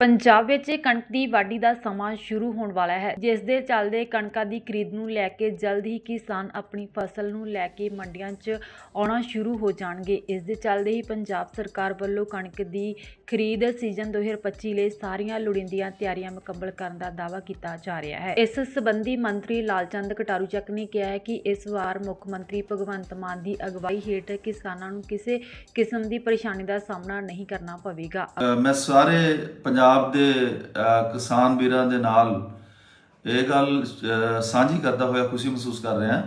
ਪੰਜਾਬ ਵਿੱਚ ਕਣਕ ਦੀ ਵਾਢੀ ਦਾ ਸਮਾਂ ਸ਼ੁਰੂ ਹੋਣ ਵਾਲਾ ਹੈ, ਜਿਸ ਦੇ ਚੱਲਦੇ ਕਣਕਾਂ ਦੀ ਖਰੀਦ ਨੂੰ ਲੈ ਕੇ ਜਲਦ ਹੀ ਕਿਸਾਨ ਆਪਣੀ ਫਸਲ ਨੂੰ ਲੈ ਕੇ ਮੰਡੀਆਂ 'ਚ ਆਉਣਾ ਸ਼ੁਰੂ ਹੋ ਜਾਣਗੇ। ਇਸ ਦੇ ਚੱਲਦੇ ਹੀ ਪੰਜਾਬ ਸਰਕਾਰ ਵੱਲੋਂ ਕਣਕ ਦੀ ਖਰੀਦ ਸੀਜ਼ਨ 2025 ਲਈ ਸਾਰੀਆਂ ਲੋੜੀਂਦੀਆਂ ਤਿਆਰੀਆਂ ਮੁਕੰਮਲ ਕਰਨ ਦਾ ਦਾਅਵਾ ਕੀਤਾ ਜਾ ਰਿਹਾ ਹੈ। ਇਸ ਸੰਬੰਧੀ ਮੰਤਰੀ ਲਾਲਚੰਦ ਕਟਾਰੂ ਚੱਕ ਨੇ ਕਿਹਾ ਹੈ ਕਿ ਇਸ ਵਾਰ ਮੁੱਖ ਮੰਤਰੀ ਭਗਵੰਤ ਮਾਨ ਦੀ ਅਗਵਾਈ ਹੇਠ ਕਿਸਾਨਾਂ ਨੂੰ ਕਿਸੇ ਕਿਸਮ ਦੀ ਪਰੇਸ਼ਾਨੀ ਦਾ ਸਾਹਮਣਾ ਨਹੀਂ ਕਰਨਾ ਪਵੇਗਾ। ਮੈਂ ਸਾਰੇ ਪੰਜਾਬ ਪੰਜਾਬ ਦੇ ਕਿਸਾਨ ਵੀਰਾਂ ਦੇ ਨਾਲ ਇਹ ਗੱਲ ਸਾਂਝੀ ਕਰਦਾ ਹੋਇਆ ਖੁਸ਼ੀ ਮਹਿਸੂਸ ਕਰ ਰਿਹਾ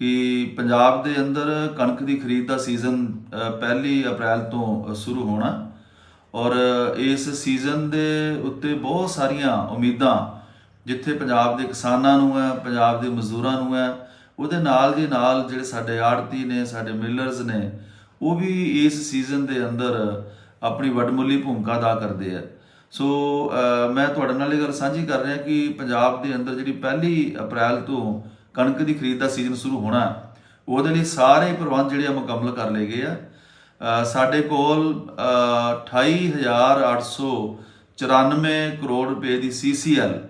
ਕਿ ਪੰਜਾਬ ਦੇ ਅੰਦਰ ਕਣਕ ਦੀ ਖਰੀਦ ਦਾ ਸੀਜ਼ਨ ਅ, ਪਹਿਲੀ ਅਪ੍ਰੈਲ ਤੋਂ ਸ਼ੁਰੂ ਹੋਣਾ ਔਰ ਇਸ ਸੀਜ਼ਨ ਦੇ ਉੱਤੇ ਬਹੁਤ ਸਾਰੀਆਂ ਉਮੀਦਾਂ ਜਿੱਥੇ ਪੰਜਾਬ ਦੇ ਕਿਸਾਨਾਂ ਨੂੰ ਹੈ ਪੰਜਾਬ ਦੇ ਮਜ਼ਦੂਰਾਂ ਨੂੰ ਹੈ ਉਹਦੇ ਨਾਲ ਦੀ ਨਾਲ ਜਿਹੜੇ ਸਾਡੇ ਆੜਤੀ ਨੇ ਸਾਡੇ ਮਿਲਰਸ ਨੇ ਉਹ ਵੀ ਇਸ ਸੀਜ਼ਨ ਦੇ ਅੰਦਰ ਆਪਣੀ ਵੱਡਮੁੱਲੀ ਭੂਮਿਕਾ ਅਦਾ ਕਰਦੇ ਆ। ਸੋ ਮੈਂ ਤੁਹਾਡੇ ਨਾਲ ਇਹ ਗੱਲ ਸਾਂਝੀ ਕਰ ਰਿਹਾ ਕਿ ਪੰਜਾਬ ਦੇ ਅੰਦਰ ਜਿਹੜੀ ਪਹਿਲੀ ਅਪ੍ਰੈਲ ਤੋਂ ਕਣਕ ਦੀ ਖਰੀਦ ਦਾ ਸੀਜ਼ਨ ਸ਼ੁਰੂ ਹੋਣਾ ਉਹਦੇ ਲਈ ਸਾਰੇ ਪ੍ਰਬੰਧ ਜਿਹੜੇ ਆ ਮੁਕੰਮਲ ਕਰ ਲਏ ਗਏ ਆ। ਸਾਡੇ ਕੋਲ ਅਹ, 28894 ਕਰੋੜ ਰੁਪਏ ਦੀ ਸੀਸੀਐਲ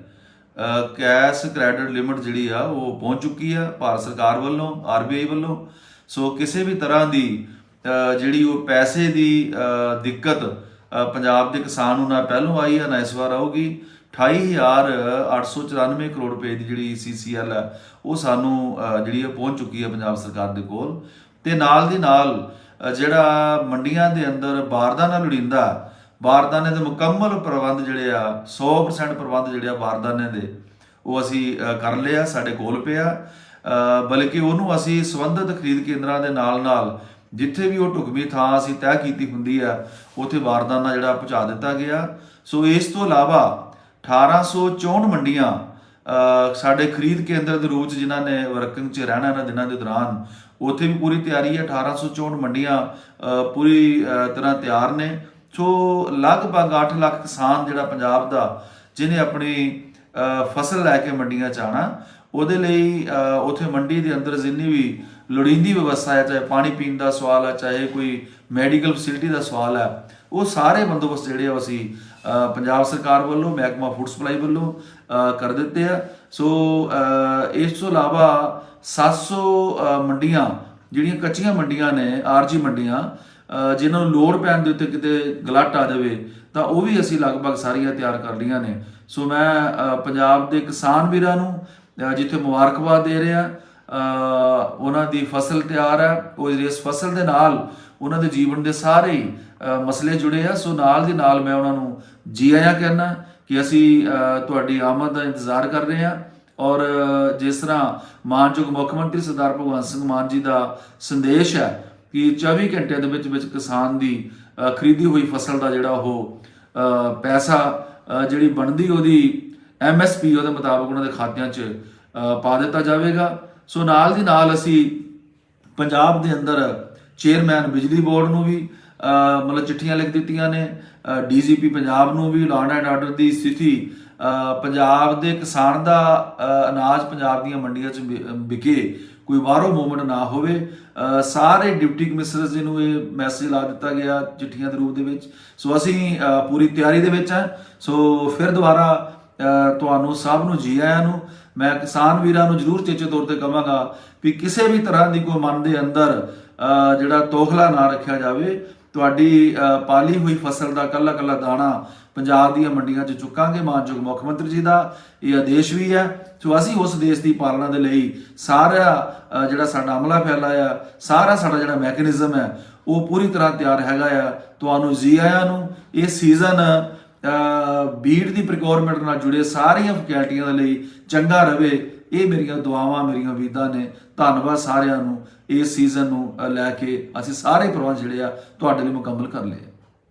ਕੈਸ਼ ਕ੍ਰੈਡਿਟ ਲਿਮਟ ਜਿਹੜੀ ਆ ਉਹ ਪਹੁੰਚ ਚੁੱਕੀ ਆ ਭਾਰਤ ਸਰਕਾਰ ਵੱਲੋਂ ਆਰਬੀਆਈ ਵੱਲੋਂ। ਸੋ ਕਿਸੇ ਵੀ ਤਰ੍ਹਾਂ ਦੀ ਜਿਹੜੀ ਉਹ ਪੈਸੇ ਦੀ ਦਿੱਕਤ ਪੰਜਾਬ ਦੇ ਕਿਸਾਨ ਨੂੰ ਨਾ ਪਹਿਲੋਂ ਆਈ ਹੈ ਨਾ ਇਸ ਵਾਰ ਆਊਗੀ। 28894 ਕਰੋੜ ਰੁਪਏ ਦੀ ਜਿਹੜੀ ਸੀਸੀਐਲ ਹੈ ਉਹ ਸਾਨੂੰ ਜਿਹੜੀ ਹੈ ਪਹੁੰਚ ਚੁੱਕੀ ਹੈ ਪੰਜਾਬ ਸਰਕਾਰ ਦੇ ਕੋਲ। ਤੇ ਨਾਲ ਦੀ ਨਾਲ ਜਿਹੜਾ ਮੰਡੀਆਂ ਦੇ ਅੰਦਰ ਬਾਰਦਾਨਾ ਲੋੜੀਂਦਾ ਬਾਰਦਾਨੇ ਦੇ ਮੁਕੰਮਲ ਪ੍ਰਬੰਧ ਜਿਹੜੇ ਆ 100% ਪ੍ਰਬੰਧ ਜਿਹੜੇ ਆ ਬਾਰਦਾਨੇ ਦੇ ਉਹ ਅਸੀਂ ਅ, ਕਰ ਲਿਆ ਸਾਡੇ ਕੋਲ ਪਿਆ। ਬਲਕਿ ਉਹਨੂੰ ਅਸੀਂ ਸੰਬੰਧਿਤ ਖਰੀਦ ਕੇਂਦਰਾਂ ਦੇ ਨਾਲ ਨਾਲ ਜਿੱਥੇ ਵੀ ਉਹ ਢੁਕਵੀਂ ਥਾਂ ਅਸੀਂ ਤੈਅ ਕੀਤੀ ਹੁੰਦੀ ਆ ਉੱਥੇ ਵਾਰਦਾਨਾ ਜਿਹੜਾ ਪਹੁੰਚਾ ਦਿੱਤਾ ਗਿਆ। ਸੋ ਇਸ ਤੋਂ ਇਲਾਵਾ 1864 ਮੰਡੀਆਂ ਸਾਡੇ ਖਰੀਦ ਕੇਂਦਰ ਦੇ ਰੂਪ ਚ ਜਿਨ੍ਹਾਂ ਨੇ ਵਰਕਿੰਗ 'ਚ ਰਹਿਣਾ ਇਹਨਾਂ ਦਿਨਾਂ ਦੇ ਦੌਰਾਨ ਉੱਥੇ ਵੀ ਪੂਰੀ ਤਿਆਰੀ ਹੈ। 1864 ਮੰਡੀਆਂ ਪੂਰੀ ਤਰ੍ਹਾਂ ਤਿਆਰ ਨੇ। ਸੋ ਲਗਭਗ 8 ਲੱਖ ਕਿਸਾਨ ਜਿਹੜਾ ਪੰਜਾਬ ਦਾ ਜਿਹਨੇ ਆਪਣੀ ਫਸਲ ਲੈ ਕੇ ਮੰਡੀਆਂ ਚ ਆਣਾ ਉਹਦੇ ਲਈ ਅ, ਉੱਥੇ ਮੰਡੀ ਦੇ ਅੰਦਰ ਜਿੰਨੀ ਵੀ ਲੋੜੀਂਦੀ ਵਿਵਸਥਾ ਹੈ ਚਾਹੇ ਪਾਣੀ ਪੀਣ ਦਾ ਸਵਾਲ ਹੈ ਚਾਹੇ ਕੋਈ ਮੈਡੀਕਲ ਫੈਸਿਲਿਟੀ ਦਾ ਸਵਾਲ ਹੈ ਉਹ ਸਾਰੇ ਬੰਦੋਬਸਤ ਜਿਹੜੇ ਆ ਉਹ ਅਸੀਂ ਪੰਜਾਬ ਸਰਕਾਰ ਵੱਲੋਂ ਮਹਿਕਮਾ ਫੂਡ ਸਪਲਾਈ ਵੱਲੋਂ ਕਰ ਦਿੱਤੇ ਆ। ਸੋ ਇਸ ਤੋਂ ਇਲਾਵਾ 700 ਅ, ਮੰਡੀਆਂ ਜਿਹੜੀਆਂ ਕੱਚੀਆਂ ਮੰਡੀਆਂ ਨੇ ਆਰਜੀ ਮੰਡੀਆਂ ਅ, ਜਿਨ੍ਹਾਂ ਨੂੰ ਲੋੜ ਪੈਣ ਦੇ ਉੱਤੇ ਕਿਤੇ ਗਲਟ ਆ ਜਾਵੇ ਤਾਂ ਉਹ ਵੀ ਅਸੀਂ ਲਗਭਗ ਸਾਰੀਆਂ ਤਿਆਰ ਕਰ ਲਈਆਂ ਨੇ। ਸੋ ਮੈਂ ਪੰਜਾਬ ਦੇ ਕਿਸਾਨ ਵੀਰਾਂ ਨੂੰ ਜਿੱਥੇ ਮੁਬਾਰਕਬਾਦ ਦੇ ਰਿਹਾ ਉਹਨਾਂ ਦੀ ਫਸਲ ਤਿਆਰ ਹੈ, ਉਹ ਇਸ ਫਸਲ ਦੇ ਨਾਲ ਉਹਨਾਂ ਦੇ ਜੀਵਨ ਦੇ ਸਾਰੇ ਮਸਲੇ ਜੁੜੇ ਆ, ਸੋ ਨਾਲ ਦੀ ਨਾਲ ਮੈਂ ਉਹਨਾਂ ਨੂੰ ਜੀ ਆਇਆਂ ਕਹਿਣਾ ਕਿ ਅਸੀਂ ਤੁਹਾਡੀ ਆਮਦ ਦਾ ਇੰਤਜ਼ਾਰ ਕਰ ਰਹੇ ਹਾਂ ਔਰ ਜਿਸ ਤਰ੍ਹਾਂ ਮਾਨਯੋਗ ਮੁੱਖ ਮੰਤਰੀ ਸਰਦਾਰ ਭਗਵੰਤ ਸਿੰਘ ਮਾਨ ਜੀ ਦਾ ਸੰਦੇਸ਼ ਹੈ ਕਿ 24 ਘੰਟਿਆਂ ਦੇ ਵਿੱਚ ਵਿੱਚ ਕਿਸਾਨ ਦੀ ਖਰੀਦੀ ਹੋਈ ਫਸਲ ਦਾ ਜਿਹੜਾ ਉਹ ਪੈਸਾ ਜਿਹੜੀ ਬਣਦੀ ਉਹਦੀ ਐਮਐਸਪੀ ਉਹਦੇ ਮੁਤਾਬਕ ਉਹਨਾਂ ਦੇ ਖਾਤਿਆਂ 'ਚ ਪਾ ਦਿੱਤਾ ਜਾਵੇਗਾ। ਸੋ ਨਾਲ ਦੀ ਨਾਲ ਅਸੀਂ ਪੰਜਾਬ ਦੇ ਅੰਦਰ ਚੇਅਰਮੈਨ, ਬਿਜਲੀ ਬੋਰਡ ਨੂੰ ਵੀ ਮਤਲਬ ਚਿੱਠੀਆਂ ਲਿਖ ਦਿੱਤੀਆਂ ਨੇ। ਡੀਜੀਪੀ ਪੰਜਾਬ ਨੂੰ ਵੀ ਲਾਅ ਐਂਡ ਆਰਡਰ ਦੀ ਸਥਿਤੀ ਪੰਜਾਬ ਦੇ ਕਿਸਾਨ ਦਾ ਅਨਾਜ ਪੰਜਾਬ ਦੀਆਂ ਮੰਡੀਆਂ 'ਚ ਵਿ- ਵਿਕੇ। ਕੋਈ ਬਾਹਰੋਂ ਮੂਵਮੈਂਟ ਨਾ ਹੋਵੇ। ਸਾਰੇ ਡਿਪਟੀ ਕਮਿਸ਼ਨਰਸ ਜੀ ਨੂੰ ਇਹ ਮੈਸੇਜ ਲਾ ਦਿੱਤਾ ਗਿਆ ਚਿੱਠੀਆਂ ਦੇ ਰੂਪ ਦੇ ਵਿੱਚ। ਸੋ ਅਸੀਂ ਪੂਰੀ ਤਿਆਰੀ ਦੇ ਵਿੱਚ ਹਾਂ ਸੋ ਫਿਰ ਦੁਬਾਰਾ ਤੁਹਾਨੂੰ ਸਭ ਨੂੰ ਜੀ ਆਇਆਂ ਨੂੰ ਮੈਂ ਕਿਸਾਨ ਵੀਰਾਂ ਨੂੰ ਜਰੂਰ ਚੇਚੇ ਤੌਰ ਤੇ ਕਹਾਂਗਾ ਵੀ ਕਿਸੇ ਵੀ ਤਰ੍ਹਾਂ ਦੀ ਕੋਈ ਮਨ ਦੇ ਅੰਦਰ ਜਿਹੜਾ ਤੋਖਲਾ ਨਾ ਰੱਖਿਆ ਜਾਵੇ, ਤੁਹਾਡੀ ਪਾਲੀ ਹੋਈ ਫਸਲ ਦਾ ਕੱਲਾ ਕੱਲਾ ਦਾਣਾ ਪੰਜਾਬ ਦੀਆਂ ਮੰਡੀਆਂ 'ਚ ਚੁੱਕਾਂਗੇ ਮਾਨਯੋਗ ਮੁੱਖ ਮੰਤਰੀ ਜੀ ਦਾ, ਇਹ ਆਦੇਸ਼ ਵੀ ਹੈ। ਸੋ ਅਸੀਂ ਉਸ ਦੇਸ਼ ਦੀ ਪਾਲਣਾ ਦੇ ਲਈ ਸਾਰਾ ਜਿਹੜਾ ਸਾਡਾ ਅਮਲਾ ਫੈਲਾ ਆ, ਸਾਰਾ ਸਾਡਾ ਜਿਹੜਾ ਮੈਕੈਨਿਜ਼ਮ ਹੈ, ਉਹ ਪੂਰੀ ਤਰ੍ਹਾਂ ਤਿਆਰ ਹੈਗਾ ਆ। ਤੁਹਾਨੂੰ ਜੀ ਆਇਆਂ ਨੂੰ, ਇਹ ਸੀਜ਼ਨ ਬੀਡ ਦੀ ਪ੍ਰੋਕਿਉਰਮੈਂਟ ਨਾਲ ਜੁੜੇ ਸਾਰੀਆਂ ਫੈਕਲਟੀਆਂ ਦੇ ਲਈ ਚੰਗਾ ਰਵੇ ਇਹ ਮੇਰੀਆਂ ਦੁਆਵਾਂ, ਮੇਰੀਆਂ ਉਮੀਦਾਂ ਨੇ। ਧੰਨਵਾਦ ਸਾਰਿਆਂ ਨੂੰ। ਇਸ ਸੀਜ਼ਨ ਨੂੰ ਲੈ ਕੇ ਅਸੀਂ ਸਾਰੇ ਪ੍ਰਬੰਧ ਜਿਹੜੇ ਆ, ਤੁਹਾਡੇ ਲਈ ਮੁਕੰਮਲ ਕਰ ਲਏ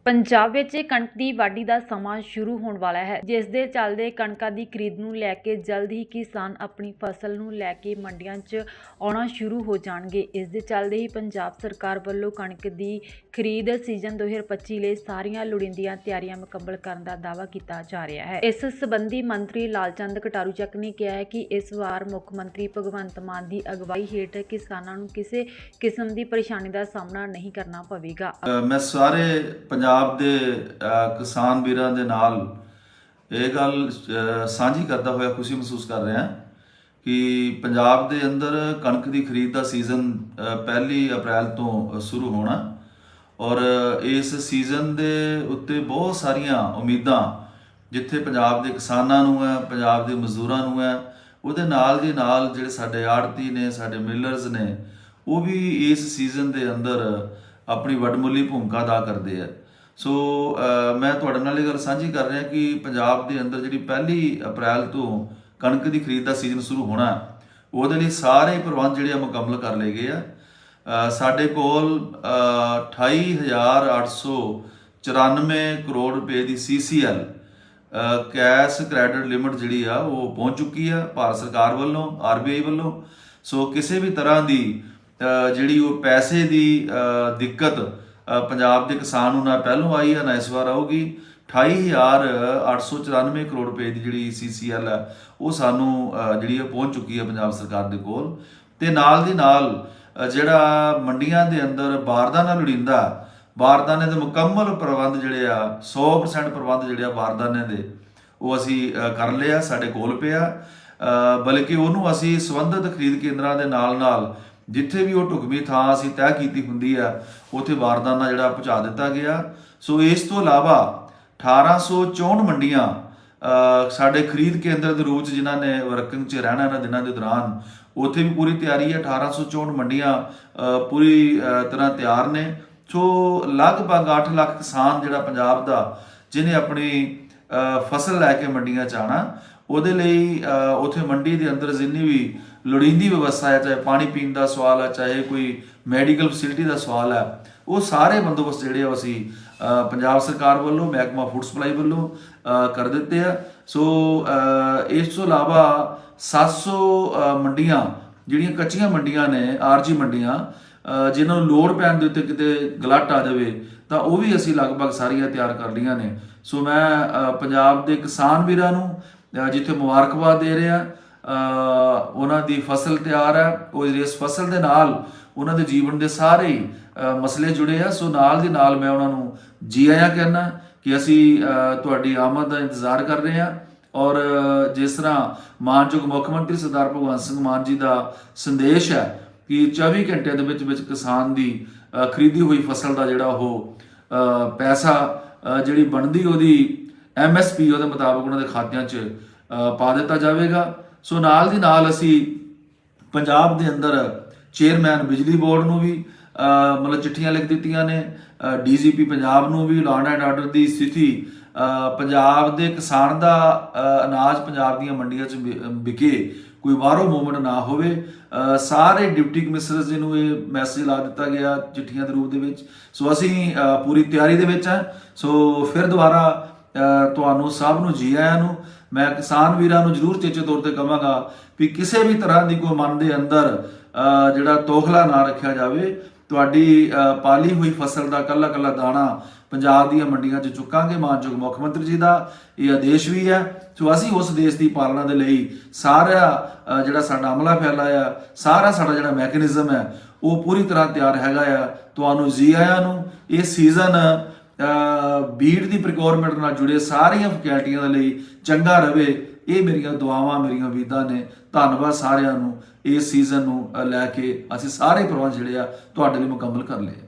ਪੰਜਾਬ ਵਿੱਚ ਕਣਕ ਦੀ ਵਾਢੀ ਦਾ ਸਮਾਂ ਸ਼ੁਰੂ ਹੋਣ ਵਾਲਾ ਹੈ, ਜਿਸ ਦੇ ਚੱਲਦੇ ਕਣਕਾਂ ਦੀ ਖਰੀਦ ਨੂੰ ਲੈ ਕੇ ਜਲਦ ਹੀ ਕਿਸਾਨ ਆਪਣੀ ਫਸਲ ਨੂੰ ਲੈ ਕੇ ਮੰਡੀਆਂ 'ਚ ਆਉਣਾ ਸ਼ੁਰੂ ਹੋ ਜਾਣਗੇ। ਇਸ ਦੇ ਚੱਲਦੇ ਹੀ ਪੰਜਾਬ ਸਰਕਾਰ ਵੱਲੋਂ ਕਣਕ ਦੀ ਖਰੀਦ ਸੀਜ਼ਨ 2025 ਲਈ ਸਾਰੀਆਂ ਲੋੜੀਂਦੀਆਂ ਤਿਆਰੀਆਂ ਮੁਕੰਮਲ ਕਰਨ ਦਾ ਦਾਅਵਾ ਕੀਤਾ ਜਾ ਰਿਹਾ ਹੈ। ਇਸ ਸੰਬੰਧੀ ਮੰਤਰੀ ਲਾਲਚੰਦ ਕਟਾਰੂ ਚੱਕ ਨੇ ਕਿਹਾ ਹੈ ਕਿ ਇਸ ਵਾਰ ਮੁੱਖ ਮੰਤਰੀ ਭਗਵੰਤ ਮਾਨ ਦੀ ਅਗਵਾਈ ਹੇਠ ਕਿਸਾਨਾਂ ਨੂੰ ਕਿਸੇ ਕਿਸਮ ਦੀ ਪਰੇਸ਼ਾਨੀ ਦਾ ਸਾਹਮਣਾ ਨਹੀਂ ਕਰਨਾ ਪਵੇਗਾ। ਮੈਂ ਸਾਰੇ ਪੰਜਾਬ ਪੰਜਾਬ ਦੇ ਕਿਸਾਨ ਵੀਰਾਂ ਦੇ ਨਾਲ ਇਹ ਗੱਲ ਸਾਂਝੀ ਕਰਦਾ ਹੋਇਆ ਖੁਸ਼ੀ ਮਹਿਸੂਸ ਕਰ ਰਿਹਾ ਕਿ ਪੰਜਾਬ ਦੇ ਅੰਦਰ ਕਣਕ ਦੀ ਖਰੀਦ ਦਾ ਸੀਜ਼ਨ ਪਹਿਲੀ ਅਪ੍ਰੈਲ ਤੋਂ ਸ਼ੁਰੂ ਹੋਣਾ ਔਰ ਇਸ ਸੀਜ਼ਨ ਦੇ ਉੱਤੇ ਬਹੁਤ ਸਾਰੀਆਂ ਉਮੀਦਾਂ ਜਿੱਥੇ ਪੰਜਾਬ ਦੇ ਕਿਸਾਨਾਂ ਨੂੰ ਹੈ, ਪੰਜਾਬ ਦੇ ਮਜ਼ਦੂਰਾਂ ਨੂੰ ਹੈ, ਉਹਦੇ ਨਾਲ ਦੀ ਨਾਲ ਜਿਹੜੇ ਸਾਡੇ ਆੜਤੀ ਨੇ, ਸਾਡੇ ਮਿਲਰਸ ਨੇ, ਉਹ ਵੀ ਇਸ ਸੀਜ਼ਨ ਦੇ ਅੰਦਰ ਆਪਣੀ ਵੱਡਮੁੱਲੀ ਭੂਮਿਕਾ ਅਦਾ ਕਰਦੇ ਆ। ਸੋ ਮੈਂ ਤੁਹਾਡੇ ਨਾਲ ਇਹ ਗੱਲ ਸਾਂਝੀ ਕਰ ਰਿਹਾ ਕਿ ਪੰਜਾਬ ਦੇ ਅੰਦਰ ਜਿਹੜੀ ਪਹਿਲੀ ਅਪ੍ਰੈਲ ਤੋਂ ਕਣਕ ਦੀ ਖਰੀਦ ਦਾ ਸੀਜ਼ਨ ਸ਼ੁਰੂ ਹੋਣਾ ਉਹਦੇ ਲਈ ਸਾਰੇ ਪ੍ਰਬੰਧ ਜਿਹੜੇ ਆ ਮੁਕੰਮਲ ਕਰ ਲਏ ਗਏ ਆ। ਸਾਡੇ ਕੋਲ ਅ, 28894 ਕਰੋੜ ਰੁਪਏ ਦੀ ਸੀਸੀਐਲ ਕੈਸ਼ ਕ੍ਰੈਡਿਟ ਲਿਮਟ ਜਿਹੜੀ ਆ ਉਹ ਪਹੁੰਚ ਚੁੱਕੀ ਆ ਭਾਰਤ ਸਰਕਾਰ ਵੱਲੋਂ ਆਰਬੀਆਈ ਵੱਲੋਂ। ਸੋ ਕਿਸੇ ਵੀ ਤਰ੍ਹਾਂ ਦੀ ਜਿਹੜੀ ਉਹ ਪੈਸੇ ਦੀ ਦਿੱਕਤ ਪੰਜਾਬ ਦੇ ਕਿਸਾਨ ਨੂੰ ਨਾ ਪਹਿਲੋਂ ਆਈ ਆ ਨਾ ਇਸ ਵਾਰ ਆਊਗੀ। 28894 ਕਰੋੜ ਰੁਪਏ ਦੀ ਜਿਹੜੀ ਸੀਸੀਐਲ ਹੈ ਉਹ ਸਾਨੂੰ ਜਿਹੜੀ ਆ ਪਹੁੰਚ ਚੁੱਕੀ ਹੈ ਪੰਜਾਬ ਸਰਕਾਰ ਦੇ ਕੋਲ। ਤੇ ਨਾਲ ਦੀ ਨਾਲ ਜਿਹੜਾ ਮੰਡੀਆਂ ਦੇ ਅੰਦਰ ਬਾਰਦਾਨਾ ਲੋੜੀਂਦਾ ਬਾਰਦਾਨੇ ਦੇ ਮੁਕੰਮਲ ਪ੍ਰਬੰਧ ਜਿਹੜੇ ਆ 100% ਪ੍ਰਬੰਧ ਜਿਹੜੇ ਆ ਬਾਰਦਾਨੇ ਦੇ ਉਹ ਅਸੀਂ ਅ, ਕਰ ਲਿਆ ਸਾਡੇ ਕੋਲ ਪਿਆ। ਬਲਕਿ ਉਹਨੂੰ ਅਸੀਂ ਸੰਬੰਧਿਤ ਖਰੀਦ ਕੇਂਦਰਾਂ ਦੇ ਨਾਲ-ਨਾਲ ਜਿੱਥੇ ਵੀ ਉਹ ਢੁਕਵੀਂ ਥਾਂ ਅਸੀਂ ਤੈਅ ਕੀਤੀ ਹੁੰਦੀ ਆ, ਉੱਥੇ ਵਾਰਦਾਨਾ ਜਿਹੜਾ ਪਹੁੰਚਾ ਦਿੱਤਾ ਗਿਆ। ਸੋ ਇਸ ਤੋਂ ਇਲਾਵਾ 1864 ਮੰਡੀਆਂ ਸਾਡੇ ਖਰੀਦ ਕੇਂਦਰ ਦੇ ਰੂਪ ਚ ਜਿਨ੍ਹਾਂ ਨੇ ਵਰਕਿੰਗ ਚ ਰਹਿਣਾ ਇਹਨਾਂ ਦਿਨਾਂ ਦੇ ਦੌਰਾਨ, ਉੱਥੇ ਵੀ ਪੂਰੀ ਤਿਆਰੀ ਹੈ। 1864 ਮੰਡੀਆਂ ਪੂਰੀ ਤਰ੍ਹਾਂ ਤਿਆਰ ਨੇ। ਸੋ ਲਗਭਗ 8 ਲੱਖ ਕਿਸਾਨ ਜਿਹੜਾ ਪੰਜਾਬ ਦਾ ਜਿਨੇ ਆਪਣੀ ਫਸਲ ਲੈ ਕੇ ਮੰਡੀਆਂ ਚ ਆਣਾ ਉਹਦੇ ਲਈ ਅ, ਉੱਥੇ ਮੰਡੀ ਦੇ ਅੰਦਰ ਜਿੰਨੀ ਵੀ ਲੋੜੀਂਦੀ ਵਿਵਸਥਾ ਹੈ ਚਾਹੇ ਪਾਣੀ ਪੀਣ ਦਾ ਸਵਾਲ ਹੈ ਚਾਹੇ ਕੋਈ ਮੈਡੀਕਲ ਫੈਸਿਲਿਟੀ ਦਾ ਸਵਾਲ ਹੈ ਉਹ ਸਾਰੇ ਬੰਦੋਬਸਤ ਜਿਹੜੇ ਆ ਉਹ ਅਸੀਂ ਪੰਜਾਬ ਸਰਕਾਰ ਵੱਲੋਂ ਮਹਿਕਮਾ ਫੂਡ ਸਪਲਾਈ ਵੱਲੋਂ ਕਰ ਦਿੱਤੇ ਆ। ਸੋ ਇਸ ਤੋਂ ਇਲਾਵਾ 700 ਅ, ਮੰਡੀਆਂ ਜਿਹੜੀਆਂ ਕੱਚੀਆਂ ਮੰਡੀਆਂ ਨੇ ਆਰਜੀ ਮੰਡੀਆਂ ਅ, ਜਿਨ੍ਹਾਂ ਨੂੰ ਲੋੜ ਪੈਣ ਦੇ ਉੱਤੇ ਕਿਤੇ ਗਲਟ ਆ ਜਾਵੇ ਤਾਂ ਉਹ ਵੀ ਅਸੀਂ ਲਗਭਗ ਸਾਰੀਆਂ ਤਿਆਰ ਕਰ ਲਈਆਂ ਨੇ। ਸੋ ਮੈਂ ਪੰਜਾਬ ਦੇ ਕਿਸਾਨ ਵੀਰਾਂ ਨੂੰ ਜਿੱਥੇ ਮੁਬਾਰਕਬਾਦ ਦੇ ਰਿਹਾ ਅ, ਉਹਨਾਂ ਦੀ ਫਸਲ ਤਿਆਰ ਹੈ ਉਹ ਇਸ ਫਸਲ ਦੇ ਨਾਲ ਉਹਨਾਂ ਦੇ ਜੀਵਨ ਦੇ ਸਾਰੇ ਮਸਲੇ ਜੁੜੇ ਆ ਸੋ ਨਾਲ ਦੀ ਨਾਲ ਮੈਂ ਉਹਨਾਂ ਨੂੰ ਜੀ ਆਇਆਂ ਕਹਿਣਾ ਕਿ ਅਸੀਂ ਤੁਹਾਡੀ ਆਮਦ ਦਾ ਇੰਤਜ਼ਾਰ ਕਰ ਰਹੇ ਹਾਂ ਔਰ ਜਿਸ ਤਰ੍ਹਾਂ ਮਾਨਯੋਗ ਮੁੱਖ ਮੰਤਰੀ ਸਰਦਾਰ ਭਗਵੰਤ ਸਿੰਘ ਮਾਨ ਜੀ ਦਾ ਸੰਦੇਸ਼ ਹੈ ਕਿ 24 ਘੰਟਿਆਂ ਦੇ ਵਿੱਚ ਵਿੱਚ ਕਿਸਾਨ ਦੀ ਖਰੀਦੀ ਹੋਈ ਫਸਲ ਦਾ ਜਿਹੜਾ ਉਹ ਪੈਸਾ ਜਿਹੜੀ ਬਣਦੀ ਉਹਦੀ ਐਮਐਸਪੀ ਉਹਦੇ ਮੁਤਾਬਕ ਉਹਨਾਂ ਦੇ ਖਾਤਿਆਂ 'ਚ ਪਾ ਦਿੱਤਾ ਜਾਵੇਗਾ। ਸੋ ਨਾਲ ਦੀ ਨਾਲ ਅਸੀਂ ਪੰਜਾਬ ਦੇ ਅੰਦਰ ਚੇਅਰਮੈਨ ਬਿਜਲੀ ਬੋਰਡ ਨੂੰ ਵੀ ਮਤਲਬ ਚਿੱਠੀਆਂ ਲਿਖ ਦਿੱਤੀਆਂ ਨੇ। ਡੀਜੀਪੀ ਪੰਜਾਬ ਨੂੰ ਵੀ ਲਾਅ ਐਂਡ ਆਰਡਰ ਦੀ ਸਥਿਤੀ ਪੰਜਾਬ ਦੇ ਕਿਸਾਨ ਦਾ ਅਨਾਜ ਪੰਜਾਬ ਦੀਆਂ ਮੰਡੀਆਂ 'ਚ ਵਿ- ਵਿਕੇ, ਕੋਈ ਬਾਹਰੋਂ ਮੂਵਮੈਂਟ ਨਾ ਹੋਵੇ। ਸਾਰੇ ਡਿਪਟੀ ਕਮਿਸ਼ਨਰ ਜੀ ਨੂੰ ਇਹ ਮੈਸੇਜ ਲਾ ਦਿੱਤਾ ਗਿਆ ਚਿੱਠੀਆਂ ਦੇ ਰੂਪ ਦੇ ਵਿੱਚ। ਸੋ ਅਸੀਂ ਪੂਰੀ ਤਿਆਰੀ ਦੇ ਵਿੱਚ ਹਾਂ। ਸੋ ਫਿਰ ਦੁਬਾਰਾ ਤੁਹਾਨੂੰ ਸਭ ਨੂੰ ਜੀ ਆਇਆਂ ਨੂੰ। ਮੈਂ ਕਿਸਾਨ ਵੀਰਾਂ ਨੂੰ ਜਰੂਰ ਚੇਚੇ ਤੌਰ ਤੇ ਕਹਾਂਗਾ ਵੀ ਕਿਸੇ ਵੀ ਤਰ੍ਹਾਂ ਦੀ ਕੋਈ ਮਨ ਦੇ ਅੰਦਰ ਜਿਹੜਾ ਤੋਖਲਾ ਨਾ ਰੱਖਿਆ ਜਾਵੇ, ਤੁਹਾਡੀ ਪਾਲੀ ਹੋਈ ਫਸਲ ਦਾ ਕੱਲਾ ਕੱਲਾ ਦਾਣਾ ਪੰਜਾਬ ਦੀਆਂ ਮੰਡੀਆਂ 'ਚ ਚੁੱਕਾਂਗੇ ਮਾਨਯੋਗ ਮੁੱਖ ਮੰਤਰੀ ਜੀ ਦਾ। ਇਹ ਆਦੇਸ਼ ਵੀ ਹੈ। ਸੋ ਅਸੀਂ ਉਸ ਦੇਸ਼ ਦੀ ਪਾਲਣਾ ਦੇ ਲਈ ਸਾਰਾ ਜਿਹੜਾ ਸਾਡਾ ਅਮਲਾ ਫੈਲਾਇਆ ਸਾਰਾ ਸਾਡਾ ਜਿਹੜਾ ਮੈਕੈਨਿਜ਼ਮ ਹੈ, ਉਹ ਪੂਰੀ ਤਰ੍ਹਾਂ ਤਿਆਰ ਹੈਗਾ ਆ। ਤੁਹਾਨੂੰ ਜੀ ਆਇਆਂ ਨੂੰ, ਇਹ ਸੀਜ਼ਨ ਬੀਡ ਦੀ ਪ੍ਰੋਕਿਉਰਮੈਂਟ ਨਾਲ ਜੁੜੇ ਸਾਰੀਆਂ ਫੈਕਲਟੀਆਂ ਦੇ ਲਈ ਚੰਗਾ ਰਵੇ ਇਹ ਮੇਰੀਆਂ ਦੁਆਵਾਂ, ਮੇਰੀਆਂ ਉਮੀਦਾਂ ਨੇ। ਧੰਨਵਾਦ ਸਾਰਿਆਂ ਨੂੰ। ਇਸ ਸੀਜ਼ਨ ਨੂੰ ਲੈ ਕੇ ਅਸੀਂ ਸਾਰੇ ਪ੍ਰਬੰਧ ਜਿਹੜੇ ਆ, ਤੁਹਾਡੇ ਲਈ ਮੁਕੰਮਲ ਕਰ ਲਏ।